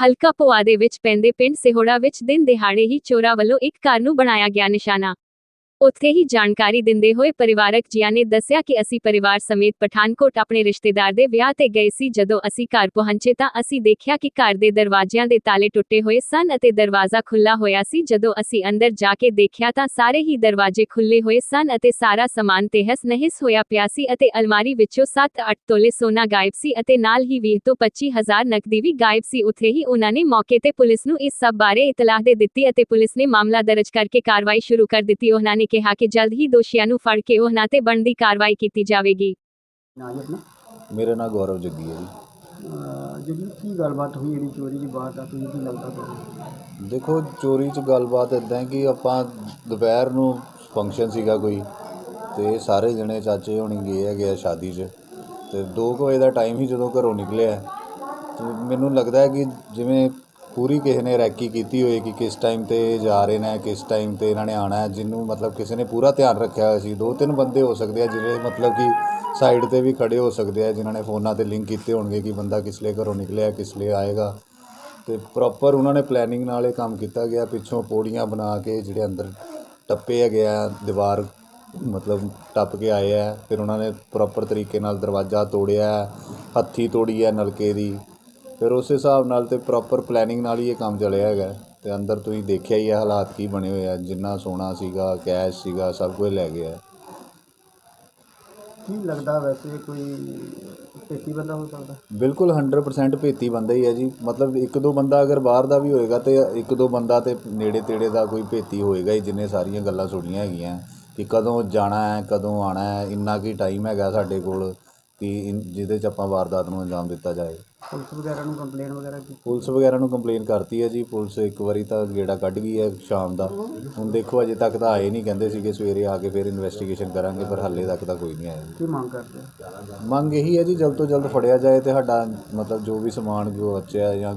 ਹਲਕਾ ਪੋਆ ਦੇ ਵਿੱਚ ਪੈਂਦੇ ਪਿੰਡ ਸਿਹੋੜਾ ਵਿੱਚ ਦਿਨ ਦਿਹਾੜੇ ਹੀ ਚੋਰਾਂ ਵੱਲੋਂ ਇੱਕ ਘਰ ਨੂੰ ਬਣਾਇਆ ਗਿਆ ਨਿਸ਼ਾਨਾ। ਉੱਥੇ ਹੀ ਜਾਣਕਾਰੀ ਦਿੰਦੇ ਹੋਏ ਪਰਿਵਾਰਕ ਜੀਆਂ ਨੇ ਦੱਸਿਆ ਕਿ ਅਸੀਂ ਪਰਿਵਾਰ ਸਮੇਤ ਪਠਾਨਕੋਟ ਆਪਣੇ ਰਿਸ਼ਤੇਦਾਰ ਦੇ ਵਿਆਹ ਤੇ ਗਏ ਸੀ। ਜਦੋਂ ਅਸੀਂ ਘਰ ਪਹੁੰਚੇ ਤਾਂ ਅਸੀਂ ਦੇਖਿਆ ਕਿ ਘਰ ਦੇ ਦਰਵਾਜ਼ਿਆਂ ਦੇ ਤਾਲੇ ਟੁੱਟੇ ਹੋਏ ਸਨ ਅਤੇ ਦਰਵਾਜ਼ਾ ਖੁੱਲਾ ਹੋਇਆ ਸੀ। ਜਦੋਂ ਅਸੀਂ ਅੰਦਰ ਜਾ ਕੇ ਦੇਖਿਆ ਤਾਂ ਸਾਰੇ ਹੀ ਦਰਵਾਜ਼ੇ ਖੁੱਲੇ ਹੋਏ ਸਨ ਅਤੇ ਸਾਰਾ ਸਮਾਨ ਤਹਿਸ ਨਹਿਸ ਹੋਇਆ ਪਿਆ ਸੀ ਅਤੇ ਅਲਮਾਰੀ ਵਿੱਚੋਂ 7-8 ਤੋਲੇ ਸੋਨਾ ਗਾਇਬ ਸੀ ਅਤੇ ਨਾਲ ਹੀ 20 ਤੋਂ 25 ਹਜ਼ਾਰ ਨਕਦੀ ਵੀ ਗਾਇਬ ਸੀ। ਉੱਥੇ ਹੀ ਉਹਨਾਂ ਨੇ ਮੌਕੇ ਤੇ ਪੁਲਿਸ ਨੂੰ ਇਸ ਸਭ ਬਾਰੇ ਇਤਲਾਹ ਦੇ ਦਿੱਤੀ ਅਤੇ ਪੁਲਿਸ ਨੇ ਮਾਮਲਾ ਦਰਜ ਕਰਕੇ ਕਾਰਵਾਈ ਸ਼ੁਰੂ ਕਰ ਦਿੱਤੀ। ਉਹਨਾਂ ਨੇ ਕਿਹਾ ਕਿ ਜਲਦ ਹੀ ਦੋਸ਼ੀਆਂ ਨੂੰ ਫੜ ਕੇ ਉਹਨਾਂ ਤੇ ਬਣਦੀ ਕਾਰਵਾਈ ਕੀਤੀ ਜਾਵੇਗੀ। ਨਾ ਜੀ ਆਪਣਾ? ਮੇਰਾ ਨਾਮ ਗੌਰਵ ਜੱਗੀ ਹੈ ਜੀ। ਅਹ ਜਿਹੜੀ ਕੀ ਗੱਲਬਾਤ ਹੋਈ ਜਿਹੜੀ ਚੋਰੀ ਦੀ ਬਾਤ ਆ? ਤੁਸੀਂ ਕੀ ਲੱਗਦਾ ਤੁਹਾਨੂੰ? ਦੇਖੋ ਚੋਰੀ 'ਚ ਗੱਲਬਾਤ ਇਦਾਂ ਹੈ ਕਿ ਆਪਾਂ ਦੁਪਹਿਰ ਨੂੰ ਫੰਕਸ਼ਨ ਸੀਗਾ ਕੋਈ ਤੇ ਸਾਰੇ ਜਣੇ ਚਾਚੇ ਹੋਣੀ ਗਏ ਹੈਗੇ ਆ ਸ਼ਾਦੀ 'ਚ ਤੇ 2 ਵਜੇ ਦਾ ਟਾਈਮ ਹੀ ਜਦੋਂ ਘਰੋਂ ਨਿਕਲਿਆ। ਤੇ ਮੈਨੂੰ ਲੱਗਦਾ ਹੈ ਕਿ ਜਿਵੇਂ ਪੂਰੀ ਕਿਸੇ ਨੇ ਰੈਕੀ ਕੀਤੀ ਹੋਈ ਕਿ ਕਿਸ ਟਾਈਮ ਤੇ ਜਾ ਰਹੇ ਨੇ, ਕਿਸ ਟਾਈਮ ਤੇ ਇਹਨਾਂ ਨੇ ਆਣਾ ਹੈ, ਜਿਹਨੂੰ ਮਤਲਬ ਕਿਸੇ ਨੇ ਪੂਰਾ ਧਿਆਨ ਰੱਖਿਆ ਹੋਇਆ ਸੀ। ਦੋ ਤਿੰਨ ਬੰਦੇ ਹੋ ਸਕਦੇ ਆ ਜਿਹੜੇ ਮਤਲਬ ਕਿ ਸਾਈਡ ਤੇ ਵੀ ਖੜੇ ਹੋ ਸਕਦੇ ਆ, ਜਿਨ੍ਹਾਂ ਨੇ ਫੋਨਾਂ ਤੇ ਲਿੰਕ ਕੀਤੇ ਹੋਣਗੇ ਕਿ ਬੰਦਾ ਕਿਸ ਲਈ ਘਰੋਂ ਨਿਕਲਿਆ, ਕਿਸ ਲਈ ਆਏਗਾ। ਤੇ ਪ੍ਰੋਪਰ ਉਹਨਾਂ ਨੇ ਪਲੈਨਿੰਗ ਨਾਲ ਇਹ ਕੰਮ ਕੀਤਾ ਗਿਆ, ਪਿੱਛੋਂ ਪੌੜੀਆਂ ਬਣਾ ਕੇ ਜਿਹੜੇ ਅੰਦਰ ਟੱਪੇ ਹੈਗੇ ਆ, ਦੀਵਾਰ ਮਤਲਬ ਟੱਪ ਕੇ ਆਏ ਆ, ਫਿਰ ਉਹਨਾਂ ਨੇ ਪ੍ਰੋਪਰ ਤਰੀਕੇ ਨਾਲ ਦਰਵਾਜ਼ਾ ਤੋੜਿਆ, ਹੱਥੀ ਤੋੜੀ ਹੈ ਨਲਕੇ ਦੀ। ਫਿਰ ਉਸ ਹਿਸਾਬ ਨਾਲ ਤੇ ਪ੍ਰੋਪਰ ਪਲੈਨਿੰਗ ਨਾਲ ਹੀ ਇਹ ਕੰਮ ਚੱਲਿਆ ਹੈਗਾ ਤੇ ਅੰਦਰ ਤੁਸੀਂ ਦੇਖਿਆ ਹੀ ਹੈ ਹਾਲਾਤ ਕੀ ਬਣੇ ਹੋਏ ਆ ਜਿੰਨਾ ਸੋਨਾ ਸੀਗਾ ਕੈਸ਼ ਸੀਗਾ ਸਭ ਕੁਝ ਲੈ ਗਿਆ ਕੀ ਲੱਗਦਾ ਵੈਸੇ ਕੋਈ ਪੇਟੀ ਬੰਦਾ ਹੋ ਸਕਦਾ? ਬਿਲਕੁਲ 100% ਭੇਤੀ ਬੰਦਾ ਹੀ ਹੈ ਜੀ। ਮਤਲਬ ਇੱਕ ਦੋ ਬੰਦਾ ਅਗਰ ਬਾਹਰ ਦਾ ਵੀ ਹੋਏਗਾ ਤੇ ਇੱਕ ਦੋ ਬੰਦਾ ਤੇ ਨੇੜੇ ਤੇੜੇ ਦਾ ਕੋਈ ਭੇਤੀ ਹੋਏਗਾ ਹੀ ਜਿੰਨੇ ਸਾਰੀਆਂ ਗੱਲਾਂ ਸੁਣੀਆਂ ਹੈਗੀਆਂ ਕਿ ਕਦੋਂ ਜਾਣਾ ਹੈ ਕਦੋਂ ਆਣਾ ਹੈ ਇੰਨਾ ਕੀ ਟਾਈਮ ਹੈਗਾ ਸਾਡੇ ਕੋਲ ਕਿ ਜਿਹਦੇ 'ਚ ਆਪਾਂ ਵਾਰਦਾਤ ਨੂੰ ਅੰਜਾਮ ਦਿੱਤਾ ਜਾਏ। ਪੁਲਿਸ ਵਗੈਰਾ ਨੂੰ ਕੰਪਲੇਨ ਵਗੈਰਾ ਕੀਤੀ? ਪੁਲਿਸ ਵਗੈਰਾ ਨੂੰ ਕੰਪਲੇਨ ਕਰਤੀ ਹੈ ਜੀ। ਪੁਲਿਸ ਇੱਕ ਵਾਰੀ ਤਾਂ ਗੇੜਾ ਕੱਢ ਗਈ ਹੈ ਸ਼ਾਮ ਦਾ। ਹੁਣ ਦੇਖੋ ਅਜੇ ਤੱਕ ਤਾਂ ਆਏ ਨਹੀਂ। ਕਹਿੰਦੇ ਸੀਗੇ ਸਵੇਰੇ ਆ ਕੇ ਫਿਰ ਇਨਵੈਸਟੀਗੇਸ਼ਨ ਕਰਾਂਗੇ ਪਰ ਹਾਲੇ ਤੱਕ ਤਾਂ ਕੋਈ ਨਹੀਂ ਆਇਆ ਜੀ। ਕੀ ਮੰਗ ਕਰਦੇ ਆ? ਮੰਗ ਇਹੀ ਹੈ ਜੀ ਜਲਦ ਤੋਂ ਜਲਦ ਫੜਿਆ ਜਾਏ ਤੇ ਸਾਡਾ ਮਤਲਬ ਜੋ ਵੀ ਸਮਾਨ ਗਵਾਚਿਆ ਜਾਂ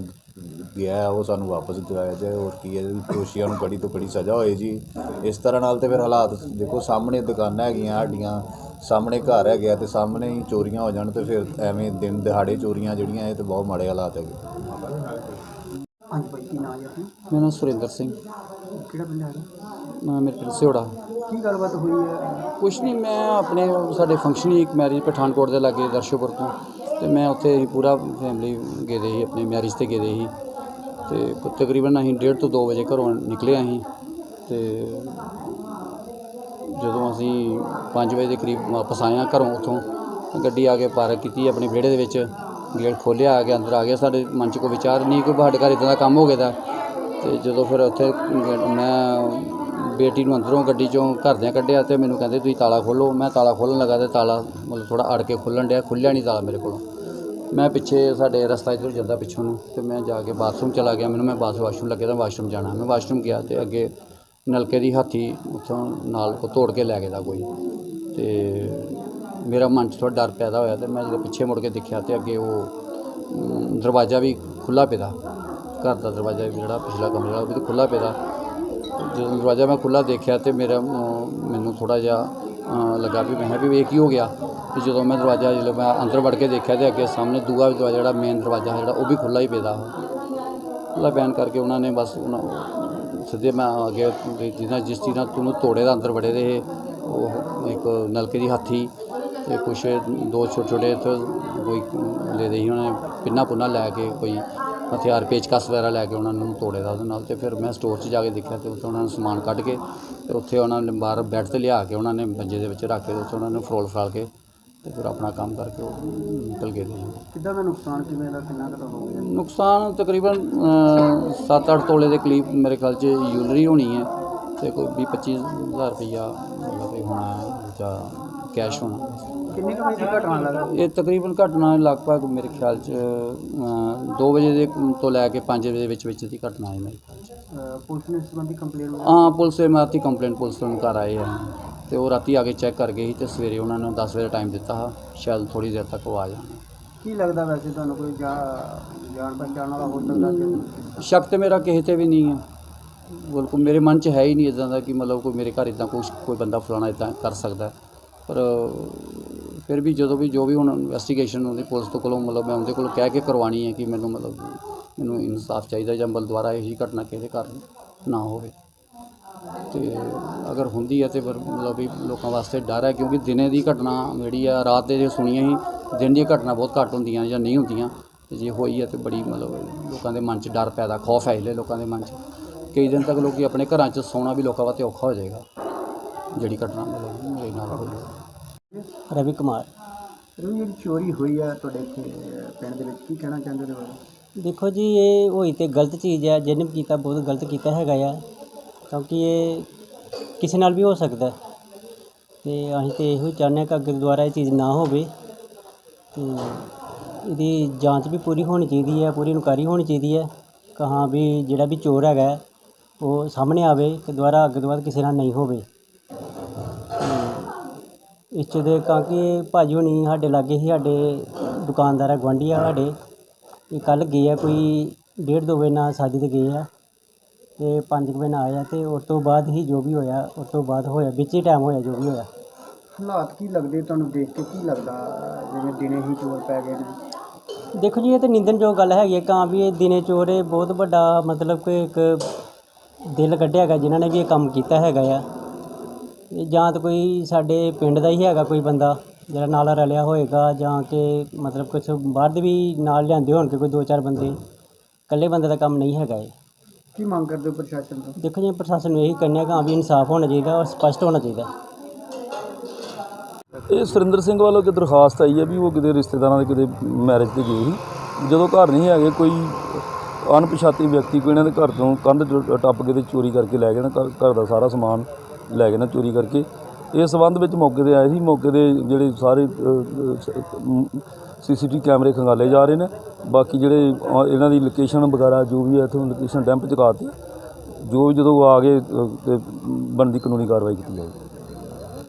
ਗਿਆ ਹੈ, ਉਹ ਸਾਨੂੰ ਵਾਪਸ ਦਿਵਾਇਆ ਜਾਏ। ਹੋਰ ਕੀ ਹੈ ਜੀ ਦੋਸ਼ੀਆਂ ਨੂੰ ਕੜੀ ਤੋਂ ਕੜੀ ਸਜ਼ਾ ਹੋਏ ਜੀ। ਇਸ ਤਰ੍ਹਾਂ ਨਾਲ ਤੇ ਫਿਰ ਹਾਲਾਤ ਦੇਖੋ ਸਾਹਮਣੇ ਦੁਕਾਨਾਂ ਹੈਗੀਆਂ ਸਾਡੀਆਂ ਸਾਹਮਣੇ ਘਰ ਹੈਗੇ ਆ ਤੇ ਸਾਹਮਣੇ ਹੀ ਚੋਰੀਆਂ ਹੋ ਜਾਣ ਤੇ ਫਿਰ ਐਵੇਂ ਦਿਨ ਦਿਹਾੜੇ ਚੋਰੀਆਂ ਜਿਹੜੀਆਂ ਇਹ ਤੇ ਬਹੁਤ ਮਾੜੇ ਹਾਲਾਤ ਹੈਗੇ। ਹਾਂਜੀ ਭਾਈ ਕੀ ਨਾਂ ਜੀ ਆਪਣਾ? ਮੇਰਾ ਨਾਮ ਸੁਰਿੰਦਰ ਸਿੰਘ। ਕਿਹੜਾ ਪਿੰਡ ਹੈਗਾ? ਮੈਂ ਮੇਰੇ ਪਿੰਡ ਸਿਉੜਾ। ਕੀ ਗੱਲਬਾਤ ਹੋਈ ਹੈ? ਕੁਛ ਨਹੀਂ ਮੈਂ ਆਪਣੇ ਸਾਡੇ ਫੰਕਸ਼ਨ ਹੀ ਇੱਕ ਮੈਰਿਜ ਪਠਾਨਕੋਟ ਦੇ ਲਾਗੇ ਦਰਸ਼ੋਪੁਰ ਤੋਂ। ਤੇ ਮੈਂ ਉੱਥੇ ਹੀ ਪੂਰਾ ਫੈਮਿਲੀ ਗਏ ਦੇ ਸੀ ਆਪਣੇ ਮੈਰਿਜ ਤੇ ਗਏ ਦੇ ਸੀ। ਤੇ ਤਕਰੀਬਨ ਅਸੀਂ 1:30 ਤੋਂ 2 ਵਜੇ ਘਰੋਂ ਨਿਕਲੇ ਅਸੀਂ। ਤੇ ਜਦੋਂ ਅਸੀਂ 5 ਵਜੇ ਦੇ ਕਰੀਬ ਵਾਪਸ ਆਏ ਹਾਂ ਘਰੋਂ ਉੱਥੋਂ ਗੱਡੀ ਆ ਕੇ ਪਾਰਕ ਕੀਤੀ ਆਪਣੇ ਵਿਹੜੇ ਦੇ ਵਿੱਚ। ਗੇਟ ਖੋਲ੍ਹਿਆ, ਆ ਕੇ ਅੰਦਰ ਆ ਗਿਆ। ਸਾਡੇ ਮਨ 'ਚ ਕੋਈ ਵਿਚਾਰ ਨਹੀਂ ਕਿ ਸਾਡੇ ਘਰ ਇਦਾਂ ਦਾ ਕੰਮ ਹੋ ਗਿਆ ਦਾ ਤੇ ਜਦੋਂ ਫਿਰ ਉੱਥੇ ਮੈਂ ਬੇਟੀ ਨੂੰ ਅੰਦਰੋਂ ਗੱਡੀ ਚੋਂ ਘਰਦਿਆਂ ਕੱਢਿਆ ਤੇ ਮੈਨੂੰ ਕਹਿੰਦੇ, ਤੁਸੀਂ ਤਾਲਾ ਖੋਲੋ ਮੈਂ ਤਾਲਾ ਖੋਲਣ ਲੱਗਾ ਤੇ ਤਾਲਾ ਮਤਲਬ ਥੋੜਾ ਅੜ ਕੇ ਖੁੱਲਣ ਡਿਆ ਖੁੱਲਿਆ ਨਹੀਂ ਤਾਲਾ ਮੇਰੇ ਕੋਲੋਂ। ਮੈਂ ਪਿੱਛੇ ਸਾਡੇ ਰਸਤਾ ਇੱਧਰ ਜਾਂਦਾ ਪਿੱਛੋਂ ਨੂੰ, ਤੇ ਮੈਂ ਜਾ ਕੇ ਬਾਥਰੂਮ ਚਲਾ ਗਿਆ। ਮੈਨੂੰ ਮੈਂ ਬਾਥ ਵਾਸ਼ਰੂਮ ਲੱਗੇ ਤਾਂ ਵਾਸ਼ਰੂਮ ਜਾਣਾ। ਮੈਂ ਵਾਸ਼ਰੂਮ ਗਿਆ ਤੇ ਅੱਗੇ ਨਲਕੇ ਦੀ ਹਾਥੀ ਉੱਥੋਂ ਨਾਲ ਉਹ ਤੋੜ ਕੇ ਲੈ ਗਿਆ ਦਾ ਕੋਈ। ਤੇ ਮੇਰਾ ਮਨ 'ਚ ਥੋੜਾ ਡਰ ਪੈਦਾ ਹੋਇਆ ਤੇ ਮੈਂ ਜਦੋਂ ਪਿੱਛੇ ਮੁੜ ਕੇ ਦੇਖਿਆ ਤੇ ਅੱਗੇ ਉਹ ਦਰਵਾਜ਼ਾ ਵੀ ਖੁੱਲਾ ਪਿਆ ਘਰ ਦਾ ਦਰਵਾਜ਼ਾ ਵੀ ਜਿਹੜਾ ਪਿਛਲਾ ਕਮਰੇ ਉਹ ਵੀ ਖੁੱਲਾ ਪਿਆ ਜਦੋਂ ਦਰਵਾਜ਼ਾ ਮੈਂ ਖੁੱਲਾ ਦੇਖਿਆ ਤੇ ਮੇਰਾ ਮੈਨੂੰ ਥੋੜਾ ਜਿਹਾ ਲੱਗਾ ਵੀ ਮੈਂ ਕਿਹਾ ਵੀ ਇਹ ਕੀ ਹੋ ਗਿਆ? ਤੇ ਜਦੋਂ ਮੈਂ ਦਰਵਾਜ਼ਾ ਜਦੋਂ ਮੈਂ ਅੰਦਰ ਵੜ ਕੇ ਦੇਖਿਆ ਤੇ ਅੱਗੇ ਸਾਹਮਣੇ ਦੂਆ ਵੀ ਦਰਵਾਜ਼ਾ ਜਿਹੜਾ ਮੇਨ ਦਰਵਾਜ਼ਾ ਜਿਹੜਾ ਉਹ ਵੀ ਖੁੱਲਾ ਹੀ ਪਿਆ ਖੁੱਲਾ ਬਿਆਨ ਕਰਕੇ ਉਹਨਾਂ ਨੇ ਬਸ ਸਿੱਧੇ ਮੈਂ ਅੱਗੇ ਵੀ ਜਿਹਨਾਂ ਜਿਸ ਚੀਜ਼ ਨਾਲ ਤੁਹਾਨੂੰ ਤੋੜੇ ਦਾ ਅੰਦਰ ਵੜੇ ਦੇ ਉਹ ਇੱਕ ਨਲਕੇ ਦੀ ਹਾਥੀ ਤੇ ਕੁਛ ਦੋ ਛੋਟੇ ਛੋਟੇ ਇੱਥੇ ਕੋਈ ਲੈ ਦੇ ਸੀ ਉਹਨਾਂ ਨੇ ਪਿੰਨਾ ਪੁੰਨਾ ਲੈ ਕੇ ਕੋਈ ਹਥਿਆਰ ਪੇਚਕਸ ਵਗੈਰਾ ਲੈ ਕੇ ਉਹਨਾਂ ਨੂੰ ਤੋੜੇ ਦਾ ਉਹਦੇ ਨਾਲ ਤੇ ਫਿਰ ਮੈਂ ਸਟੋਰ 'ਚ ਜਾ ਕੇ ਦੇਖਿਆ ਤੇ ਉੱਥੇ ਉਹਨਾਂ ਨੇ ਸਮਾਨ ਕੱਢ ਕੇ ਤੇ ਉੱਥੇ ਉਹਨਾਂ ਨੇ ਬਾਹਰ ਬੈੱਡ ਤੇ ਲਿਆ ਕੇ ਉਹਨਾਂ ਨੇ ਮੰਜੇ ਦੇ ਵਿੱਚ ਰੱਖ ਕੇ ਉੱਥੇ ਉਹਨਾਂ ਨੂੰ ਫਰੋਲ ਫਰਾਲ ਕੇ ਤੇ ਫਿਰ ਆਪਣਾ ਕੰਮ ਕਰਕੇ ਉਹ ਨਿਕਲ ਗਏ ਦੇ ਕਿੱਦਾਂ ਦਾ ਨੁਕਸਾਨ ਕਿਵੇਂ ਦਾ ਕਿੰਨਾ ਕੁ ਦਾ ਹੋ ਗਿਆ? ਨੁਕਸਾਨ ਤਕਰੀਬਨ 7-8 ਤੋਲੇ ਦੇ ਕਰੀਬ ਮੇਰੇ ਖਿਆਲ 'ਚ ਯੂਲਰੀ ਹੋਣੀ ਹੈ ਤੇ ਕੋਈ 20-25 ਹਜ਼ਾਰ ਰੁਪਈਆ ਮਤਲਬ ਇਹ ਹੋਣਾ ਜਾਂ ਕੈਸ਼ ਹੋਣਾ। ਕਿੰਨੇ ਕੁ ਵਜੇ ਦੀ ਘਟਨਾ ਲੱਗਾ ਇਹ ਤਕਰੀਬਨ ਘਟਨਾ ਲਗਭਗ ਮੇਰੇ ਖਿਆਲ 'ਚ 2 ਵਜੇ ਦੇ ਤੋਂ ਲੈ ਕੇ 5 ਵਜੇ ਦੇ ਵਿੱਚ ਵਿੱਚ ਦੀ ਘਟਨਾ ਹੈ ਮੇਰੇ ਖਿਆਲ 'ਚ। ਪੁਲਿਸ ਨੇ ਇਸ ਸੰਬੰਧੀ ਕੰਪਲੇਨ ਹਾਂ ਪੁਲਿਸ ਦੇ ਮਾਤੀ ਕੰਪਲੇਂਟ ਪੁਲਿਸ ਨੂੰ ਘਰ ਆਏ ਆ। ਤੇ ਉਹ ਰਾਤੀ ਆ ਕੇ ਚੈੱਕ ਕਰ ਗਏ ਸੀ ਤੇ ਸਵੇਰੇ ਉਹਨਾਂ ਨੂੰ 10 ਵਜੇ ਟਾਈਮ ਦਿੱਤਾ ਹਾ ਸ਼ਾਇਦ ਥੋੜੀ ਦੇਰ ਤੱਕ ਉਹ ਆ ਜਾਣ। ਕੀ ਲੱਗਦਾ ਵੈਸੇ ਤੁਹਾਨੂੰ ਕੋਈ ਜਾ- ਜਾਣ ਪਛਾਣ ਵਾਲਾ ਹੋ ਸਕਦਾ ਕਿ ਸ਼ੱਕ ਤੇ ਮੇਰਾ ਕਿਸੇ ਤੇ ਵੀ ਨਹੀਂ ਹੈ ਬਿਲਕੁਲ ਮੇਰੇ ਮਨ 'ਚ ਹੈ ਹੀ ਨਹੀਂ ਇਦਾਂ ਦਾ ਕਿ ਮਤਲਬ ਕੋਈ ਮੇਰੇ ਘਰ ਇਦਾਂ ਕੁਛ ਕੋਈ ਬੰਦਾ ਫਲਾਣਾ ਇਦਾਂ ਕਰ ਸਕਦਾ। ਹੈ। ਪਰ ਫਿਰ ਵੀ ਜਦੋਂ ਵੀ ਜੋ ਵੀ ਹੁਣ ਇਨਵੈਸਟੀਗੇਸ਼ਨ ਉਹਦੀ ਪੁਲਿਸ ਤੋਂ ਕੋਲੋਂ ਮਤਲਬ ਮੈਂ ਉਹਦੇ ਕੋਲੋਂ ਕਹਿ ਕੇ ਕਰਵਾਉਣੀ ਹੈ ਕਿ ਮੈਨੂੰ ਮਤਲਬ ਮੈਨੂੰ ਇਨਸਾਫ ਚਾਹੀਦਾ ਜਾਂ ਬਲ ਦੁਆਰਾ ਇਹੀ ਘਟਨਾ ਕਿਸੇ ਦੇ ਘਰ ਨਾ ਹੋਵੇ। ਤੇ ਅਗਰ ਹੁੰਦੀ ਹੈ ਤੇ ਫਿਰ ਮਤਲਬ ਵੀ ਲੋਕਾਂ ਵਾਸਤੇ ਡਰ ਹੈ ਕਿਉਂਕਿ ਦਿਨੇ ਦੀ ਘਟਨਾ ਜਿਹੜੀ ਆ ਰਾਤ ਦੇ ਜੇ ਸੁਣੀਆਂ ਹੀ ਦਿਨ ਦੀਆਂ ਘਟਨਾ ਬਹੁਤ ਘੱਟ ਹੁੰਦੀਆਂ ਜਾਂ ਨਹੀਂ ਹੁੰਦੀਆਂ। ਤੇ ਜੇ ਹੋਈ ਹੈ ਤੇ ਬੜੀ ਮਤਲਬ ਲੋਕਾਂ ਦੇ ਮਨ 'ਚ ਡਰ ਪੈਦਾ ਖੌਫ ਹੈ ਹਲੇ ਲੋਕਾਂ ਦੇ ਮਨ 'ਚ। ਕਈ ਦਿਨ ਤੱਕ ਲੋਕੀ ਆਪਣੇ ਘਰਾਂ 'ਚ ਸੌਣਾ ਵੀ ਲੋਕਾਂ ਵਾਸਤੇ ਔਖਾ ਹੋ ਜਾਏਗਾ ਜਿਹੜੀ ਘਟਨਾ ਮਤਲਬ ਮੇਰੇ ਨਾਲ ਹੋਈ ਹੈ ਰਵੀ ਕੁਮਾਰ। ਰਵੀ ਜਿਹੜੀ ਚੋਰੀ ਹੋਈ ਆ ਤੁਹਾਡੇ ਇੱਥੇ ਪਿੰਡ ਦੇ ਵਿੱਚ ਕੀ ਕਹਿਣਾ ਚਾਹੁੰਦੇ ਹੋ ਦੇਖੋ ਜੀ ਇਹ ਹੋਈ ਤੇ ਗਲਤ ਚੀਜ਼ ਹੈ ਜਿਹਨੇ ਵੀ ਕੀਤਾ ਬਹੁਤ ਗਲਤ ਕੀਤਾ ਹੈਗਾ ਆ। ਕਿਉਂਕਿ ਇਹ ਕਿਸੇ ਨਾਲ ਵੀ ਹੋ ਸਕਦਾ ਅਤੇ ਅਸੀਂ ਤਾਂ ਇਹੋ ਹੀ ਚਾਹੁੰਦੇ ਹਾਂ ਕਿ ਅੱਗੇ ਦੁਬਾਰਾ ਇਹ ਚੀਜ਼ ਨਾ ਹੋਵੇ। ਅਤੇ ਇਹਦੀ ਜਾਂਚ ਵੀ ਪੂਰੀ ਹੋਣੀ ਚਾਹੀਦੀ ਹੈ, ਪੂਰੀ ਇਨਕੁਆਇਰੀ ਹੋਣੀ ਚਾਹੀਦੀ ਹੈ ਕਿ ਹਾਂ ਵੀ ਜਿਹੜਾ ਵੀ ਚੋਰ ਹੈਗਾ ਉਹ ਸਾਹਮਣੇ ਆਵੇ ਕਿ ਦੁਬਾਰਾ ਅੱਗੇ ਤੋਂ ਬਾਅਦ ਕਿਸੇ ਨਾਲ ਨਹੀਂ ਹੋਵੇ। ਇਸ 'ਚ ਦੇ ਕਿਉਂਕਿ ਭਾਜੀ ਹੋਣੀ ਸਾਡੇ ਲਾਗੇ ਹੀ ਸਾਡੇ ਦੁਕਾਨਦਾਰ ਆ, ਗੁਆਂਢੀ ਆ ਸਾਡੇ। ਇਹ ਕੱਲ੍ਹ ਗਏ ਆ ਕੋਈ ਡੇਢ ਦੋ ਵਜੇ ਨਾਲ ਸ਼ਾਦੀ ਤੇ ਗਏ ਆ। ਤੇ 5 ਵਜੇ ਨਾਲ ਆਏ ਆ ਤੇ ਉਸ ਤੋਂ ਬਾਅਦ ਹੀ ਜੋ ਵੀ ਹੋਇਆ ਉਸ ਤੋਂ ਬਾਅਦ ਹੋਇਆ ਵਿੱਚ ਹੀ ਟਾਈਮ ਹੋਇਆ ਜੋ ਵੀ ਹੋਇਆ। ਹਾਲਾਤ ਕੀ ਲੱਗਦੇ ਤੁਹਾਨੂੰ ਦੇਖ ਕੇ? ਕੀ ਲੱਗਦਾ? ਜਿਵੇਂ ਦਿਨੇ ਹੀ ਚੋਰ ਪੈ ਗਏ ਨੇ। ਦੇਖੋ ਜੀ ਇਹ ਤਾਂ ਨਿੰਦਣਯੋਗ ਗੱਲ ਹੈਗੀ ਹੈ ਕਾਂ ਵੀ ਇਹ ਦਿਨੇ ਚੋਰ ਇਹ ਬਹੁਤ ਵੱਡਾ ਮਤਲਬ ਕਿ ਇੱਕ ਦਿਲ ਕੱਢਿਆ ਹੈਗਾ ਜਿਨ੍ਹਾਂ ਨੇ ਵੀ ਇਹ ਕੰਮ ਕੀਤਾ ਹੈਗਾ ਆ। ਇਹ ਜਾਂ ਤਾਂ ਕੋਈ ਸਾਡੇ ਪਿੰਡ ਦਾ ਹੀ ਹੈਗਾ ਕੋਈ ਬੰਦਾ ਜਿਹੜਾ ਨਾਲ ਰਲਿਆ ਹੋਏਗਾ ਜਾਂ ਕਿ ਮਤਲਬ ਕੁਝ ਬਾਹਰ ਦੇ ਵੀ ਨਾਲ ਲਿਆਂਦੇ ਹੋਣਗੇ ਕੋਈ ਦੋ ਚਾਰ ਬੰਦੇ। ਇਕੱਲੇ ਬੰਦੇ ਦਾ ਕੰਮ ਨਹੀਂ ਹੈਗਾ ਇਹ। ਕੀ ਮੰਗ ਕਰਦੇ ਹੋ ਪ੍ਰਸ਼ਾਸਨ ਤੋਂ? ਦੇਖੋ ਜੀ ਪ੍ਰਸ਼ਾਸਨ ਨੂੰ ਇਹੀ ਕਹਿੰਦੇ ਹਾਂ ਕਿ ਹਾਂ ਵੀ ਇਨਸਾਫ ਹੋਣਾ ਚਾਹੀਦਾ ਔਰ ਸਪਸ਼ਟ ਹੋਣਾ ਚਾਹੀਦਾ। ਇਹ ਸੁਰਿੰਦਰ ਸਿੰਘ ਵੱਲੋਂ ਇੱਕ ਦਰਖਾਸਤ ਆਈ ਹੈ ਵੀ ਉਹ ਕਿਤੇ ਰਿਸ਼ਤੇਦਾਰਾਂ ਦੇ ਕਿਤੇ ਮੈਰਿਜ ਤੇ ਗਏ ਸੀ। ਜਦੋਂ ਘਰ ਨਹੀਂ ਹੈਗੇ ਕੋਈ ਅਣਪਛਾਤੇ ਵਿਅਕਤੀ ਕੋਈ ਇਹਨਾਂ ਦੇ ਘਰ ਤੋਂ ਕੰਧ ਟੱਪ ਕੇ ਤੇ ਚੋਰੀ ਕਰਕੇ ਲੈ ਗਏ ਨਾ ਘਰ ਘਰ ਦਾ ਸਾਰਾ ਸਮਾਨ ਲੈ ਗਏ ਨਾ ਚੋਰੀ ਕਰਕੇ। ਇਸ ਸੰਬੰਧ ਵਿੱਚ ਮੌਕੇ ਤੇ ਆਏ ਸੀ। ਮੌਕੇ ਦੇ ਜਿਹੜੇ ਸਾਰੇ ਸੀਸੀਟੀਵੀ ਕੈਮਰੇ ਖੰਗਾਲੇ ਜਾ ਰਹੇ ਨੇ। ਬਾਕੀ ਜਿਹੜੇ ਇਹਨਾਂ ਦੀ ਲੋਕੇਸ਼ਨ ਵਗੈਰਾ ਜੋ ਵੀ ਹੈ ਇੱਥੇ ਲੋਕੇਸ਼ਨ ਡੈਂਪ ਚੁਕਾਤੀ ਜੋ ਵੀ ਜਦੋਂ ਆ ਗਏ ਅ, ਤੇ ਬਣਦੀ ਕਾਨੂੰਨੀ ਕਾਰਵਾਈ ਕੀਤੀ ਜਾਏਗੀ